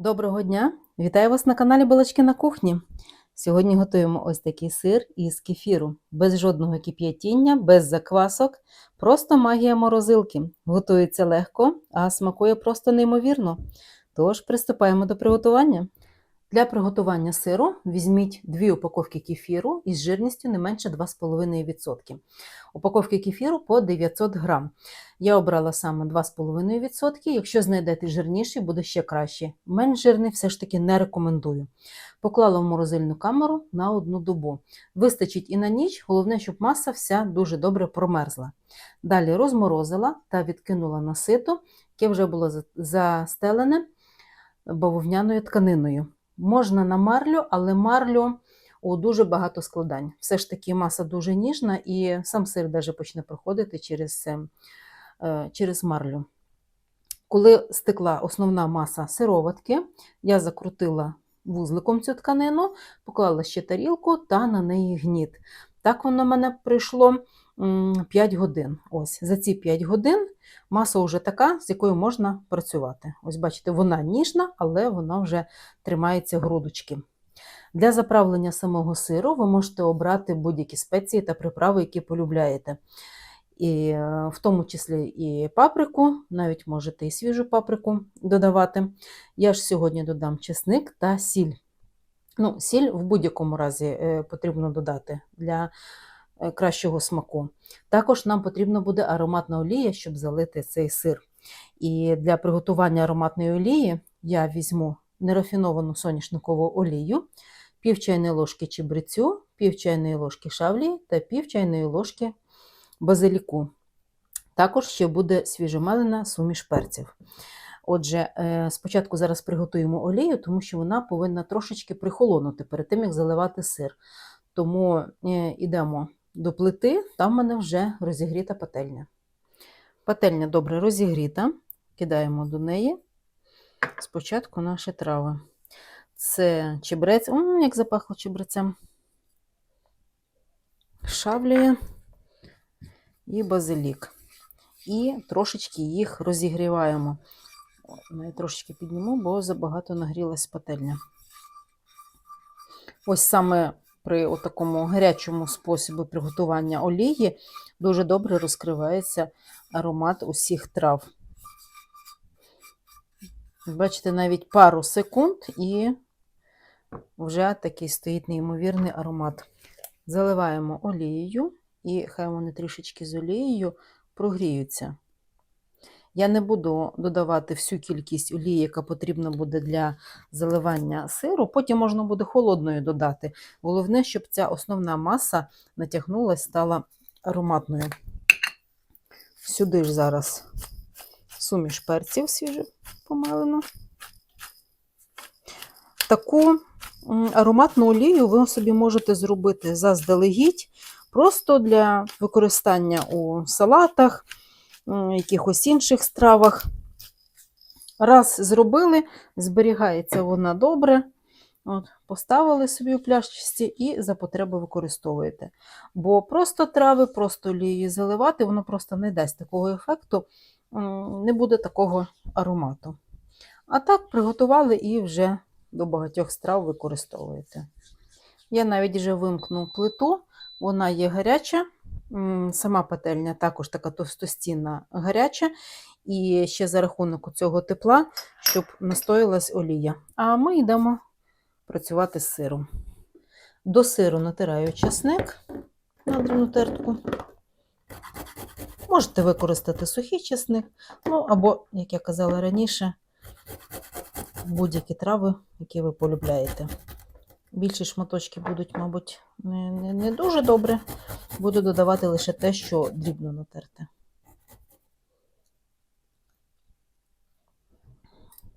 Доброго дня! Вітаю вас на каналі Балачки на кухні. Сьогодні готуємо ось такий сир із кефіру, без жодного кип'ятіння, без заквасок, просто магія морозилки. Готується легко, а смакує просто неймовірно. Тож приступаємо до приготування. Для приготування сиру візьміть дві упаковки кефіру із жирністю не менше 2,5%. Упаковки кефіру по 900 грам. Я обрала саме 2,5%. Якщо знайдете жирніший, буде ще краще. Менш жирний все ж таки не рекомендую. Поклала в морозильну камеру на одну добу. Вистачить і на ніч, головне, щоб маса вся дуже добре промерзла. Далі розморозила та відкинула на сито, яке вже було застелене бавовняною тканиною. Можна на марлю, але марлю у дуже багато складань. Все ж таки маса дуже ніжна і сам сир даже почне проходити через, е, через марлю. Коли стекла основна маса сироватки, я закрутила вузликом цю тканину, поклала ще тарілку та на неї гніт. Так воно в мене пройшло м, 5 годин. Ось за ці 5 годин маса вже така, з якою можна працювати. Ось бачите, вона ніжна, але вона вже тримається грудочки. Для заправлення самого сиру ви можете обрати будь-які спеції та приправи, які полюбляєте. І е, в тому числі і паприку, навіть можете і свіжу паприку додавати. Я ж сьогодні додам чесник та сіль. Ну, сіль в будь-якому разі е, потрібно додати для е, кращого смаку. Також нам потрібна буде ароматна олія, щоб залити цей сир. І для приготування ароматної олії я візьму нерафіновану соняшникову олію, пів чайної ложки чебрецю, пів чайної ложки шавлі та пів чайної ложки базиліку. Також ще буде свіжомелена суміш перців. Отже, е, спочатку зараз приготуємо олію, тому що вона повинна трошечки прихолонути перед тим, як заливати сир. Тому йдемо до плити, там в мене вже розігріта пательня. Пательня добре розігріта, кидаємо до неї спочатку наші трави. Це чебрець, М, як запахло чебрецем, шавлія і базилік. І трошечки їх розігріваємо. Я трошечки підніму, бо забагато нагрілась пательня. Ось саме при такому гарячому способі приготування олії дуже добре розкривається аромат усіх трав. Бачите, навіть пару секунд і вже такий стоїть неймовірний аромат. Заливаємо олією, і хай вони трішечки з олією прогріються. Я не буду додавати всю кількість олії, яка потрібна буде для заливання сиру. Потім можна буде холодною додати. Головне, щоб ця основна маса натягнулася, стала ароматною. Сюди ж зараз суміш перців свіжу помелену. Таку ароматну олію ви собі можете зробити заздалегідь, просто для використання у салатах, якихось інших стравах. Раз зробили, зберігається вона добре. От, Поставили собі у пляшці і за потреби використовуєте. Бо просто трави, просто олією заливати, воно просто не дасть такого ефекту, не буде такого аромату. А так приготували і вже до багатьох страв використовуєте. Я навіть вже вимкну плиту, вона є гаряча. Сама пательня також така товстостінна гаряча, і ще за рахунок цього тепла, щоб настоїлась олія. А ми йдемо працювати з сиром. До сиру натираю часник на дрібну тертку. Можете використати сухий часник, ну або, як я казала раніше, будь-які трави, які ви полюбляєте. Більші шматочки будуть, мабуть, не, не, не дуже добре. Буду додавати лише те, що дрібно натерте.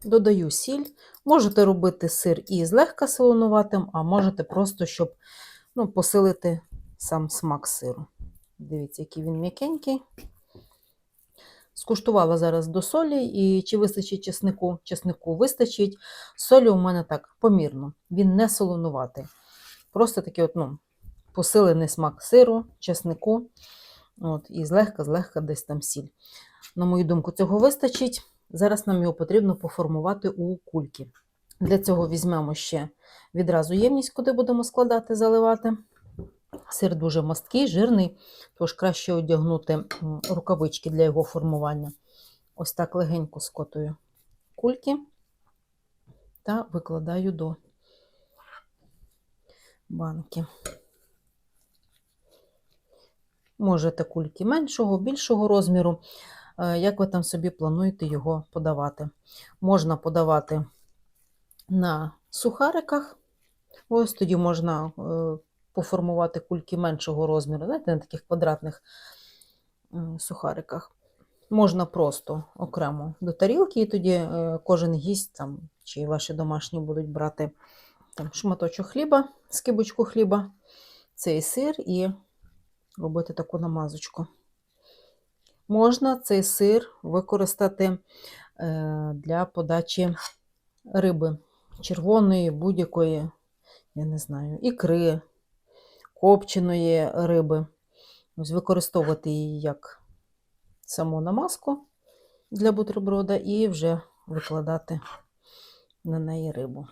Додаю сіль. Можете робити сир і злегка солонуватим, а можете просто, щоб ну, посилити сам смак сиру. Дивіться, який він м'якенький. Скуштувала зараз до солі, і чи вистачить чеснику? Чеснику вистачить. Солі у мене так помірно, він не солонуватий. Просто такий от, ну, посилений смак сиру, чеснику. От, І злегка-злегка десь там сіль. На мою думку, цього вистачить. Зараз нам його потрібно поформувати у кульки. Для цього візьмемо ще відразу ємність, куди будемо складати, заливати. Сир дуже масткий, жирний, тож краще одягнути рукавички для його формування. Ось так легенько скотую кульки та викладаю до банки. Можете кульки меншого, більшого розміру, е, як ви там собі плануєте його подавати. Можна подавати на сухариках, ось тоді можна е, поформувати кульки меншого розміру, знаєте, на таких квадратних сухариках. Можна просто окремо до тарілки, і тоді е, кожен гість там, чи ваші домашні будуть брати там, шматочок хліба, скибочку хліба, цей сир і робити таку намазочку. Можна цей сир використати е, для подачі риби червоної, будь-якої, я не знаю, ікри, копченої риби. Ось використовувати її як саму намазку для бутерброда і вже викладати на неї рибу.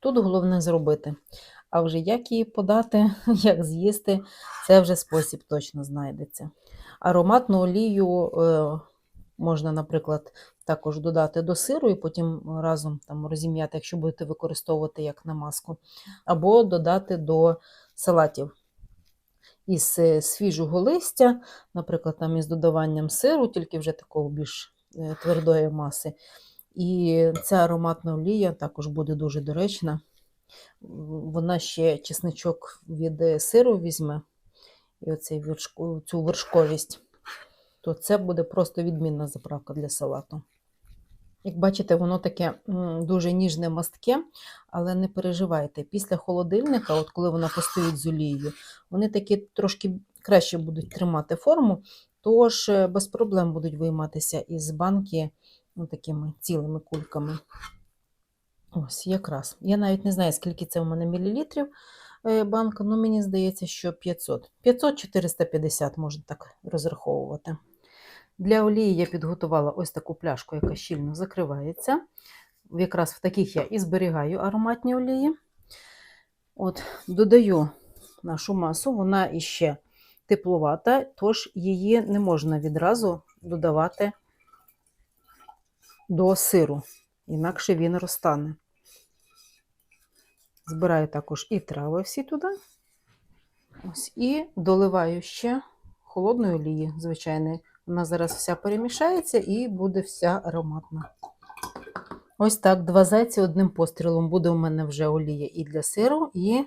Тут головне зробити. А вже як її подати, як з'їсти, це вже спосіб точно знайдеться. Ароматну олію е, можна, наприклад, також додати до сиру і потім разом там розім'яти, якщо будете використовувати як намазку, або додати до салатів із е, свіжого листя, наприклад, там із додаванням сиру, тільки вже такого більш е, твердої маси. І ця ароматна олія також буде дуже доречна. Вона ще чесничок від е, сиру візьме, і оцей цю вершковість, то це буде просто відмінна заправка для салату. Як бачите, воно таке дуже ніжне мастке, але не переживайте. Після холодильника, от коли вона постоїть з олією, вони такі трошки краще будуть тримати форму, тож е, без проблем будуть вийматися із банки ну, такими цілими кульками. Ось, якраз. Я навіть не знаю, скільки це в мене мілілітрів е, банка, але мені здається, що 500. 500-450 можна так розраховувати. Для олії я підготувала ось таку пляшку, яка щільно закривається. Якраз в таких я і зберігаю ароматні олії. От, Додаю нашу масу, вона іще тепловата, тож її не можна відразу додавати до сиру, інакше він розтане. Збираю також і трави всі туди. Ось, і доливаю ще холодної олії, звичайної. Вона зараз вся перемішається і буде вся ароматна. Ось так, два зайці одним пострілом буде у мене вже олія і для сиру, і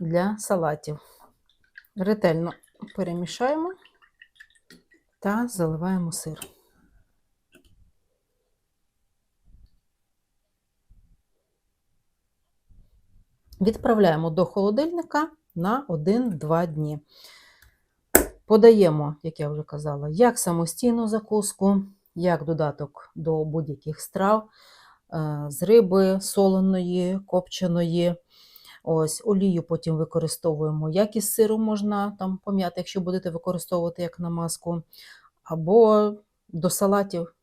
для салатів. Ретельно перемішаємо та заливаємо сир. Відправляємо до холодильника на 1-2 дні. Подаємо, як я вже казала, як самостійну закуску, як додаток до будь-яких страв е, з риби, соленої, копченої. Ось, Олію потім використовуємо як із сиру можна там пом'яти, якщо будете використовувати як намазку, або до салатів.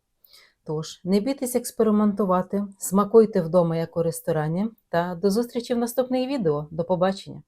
Тож, не бійтесь експериментувати, смакуйте вдома як у ресторані. Та до зустрічі в наступних відео. До побачення!